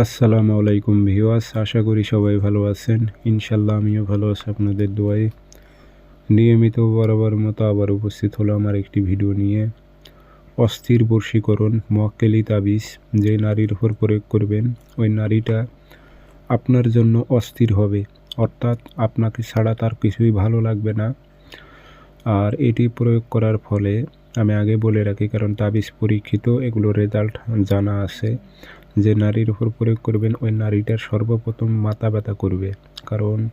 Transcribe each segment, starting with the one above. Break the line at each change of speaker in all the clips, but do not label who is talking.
আসসালামু আলাইকুম ভিউয়ার্স, আশা করি সবাই ভালো আছেন। ইনশাল্লাহ আমিও ভালো আছি আপনাদের দোয়ায়। নিয়মিত বরাবর মতো আবার উপস্থিত হলো আমার একটি ভিডিও নিয়ে। অস্থির বর্ষীকরণ, মক্কেলি তাবিজ যে নারীর উপর প্রয়োগ করবেন, ওই নারীটা আপনার জন্য অস্থির হবে। অর্থাৎ আপনাকে ছাড়া তার কিছুই ভালো লাগবে না। আর এটি প্রয়োগ করার ফলে, আমি আগে বলে রাখি, কারণ তাবিজ পরীক্ষিত এগুলো রেজাল্ট জানা আছে। যে নারীর উপর প্রয়োগ করবেন, ওই নারীটার সর্বপ্রথম মাথা ব্যথা করবে। কারণ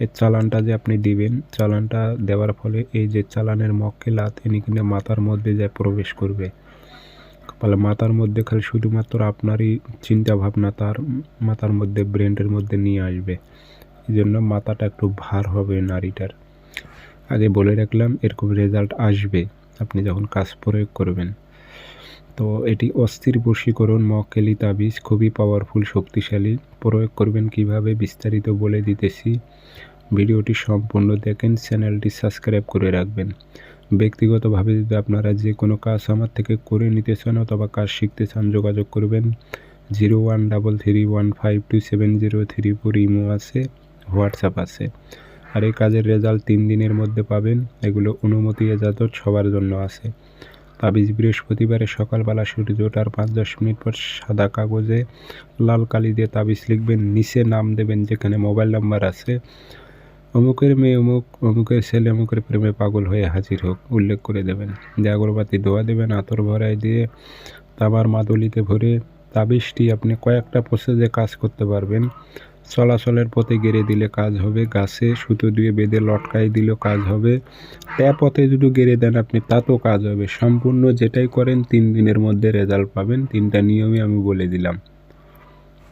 এর চালানটা যে আপনি দিবেন, চালানটা দেওয়ার ফলে এই যে চালানের মক্কেলাত, ইনি কিন্তু মাথার মধ্যে যায় প্রবেশ করবে। তাহলে মাথার মধ্যে খালি শুধুমাত্র আপনারই চিন্তা ভাবনা তার মাথার মধ্যে, ব্রেনের মধ্যে নিয়ে আসবে। এই জন্য মাথাটা একটু ভার হবে নারীটার। আগে বলে রাখলাম, এরকম রেজাল্ট আসবে। আপনি যখন কাজ প্রয়োগ করবেন। তো এটি অস্থির বশীকরণ মকেলি তাবিজ, খুবই পাওয়ারফুল শক্তিশালী। প্রয়োগ করবেন কীভাবে বিস্তারিত বলে দিতেছি। ভিডিওটি সম্পূর্ণ দেখেন, চ্যানেলটি সাবস্ক্রাইব করে রাখবেন। ব্যক্তিগতভাবে যদি আপনারা যে কোনো কাজ আমার থেকে করে নিতে চান অথবা কাজ শিখতে চান, যোগাযোগ করবেন। Zero one double three one five two seven zero three four imo আছে, হোয়াটসঅ্যাপ আছে। আর এই কাজের রেজাল্ট তিন দিনের মধ্যে পাবেন। এগুলো অনুমতি এজাজত সবার জন্য আছে। তাবিজ বৃহস্পতিবারে সকালবেলা সূর্য ওঠার পাঁচ দশ মিনিট পর সাদা কাগজে লাল কালি দিয়ে তাবিজ লিখবেন, নিচে নাম দেবেন যেখানে মোবাইল নাম্বার আছে। অমুকের মেয়ে অমুক, অমুকের ছেলে অমুকের প্রেমে পাগল হয়ে হাজির হোক, উল্লেখ করে দেবেন। যে আগরবাতি দোয়া দেবেন, আতর ভরাই দিয়ে তামার মাদুলিতে ভরে তাবিজটি আপনি কয়েকটা প্রসেসে কাজ করতে পারবেন। চলাচলের পথে গেড়ে দিলে কাজ হবে, গাছে সুতো দিয়ে বেঁধে লটকাই দিলেও কাজ হবে। ট্যাপ পথে যদি গেড়ে দেন আপনি, তাতেও কাজ হবে। সম্পূর্ণ যেটাই করেন, তিন দিনের মধ্যে রেজাল্ট পাবেন। তিনটা নিয়মই আমি বলে দিলাম।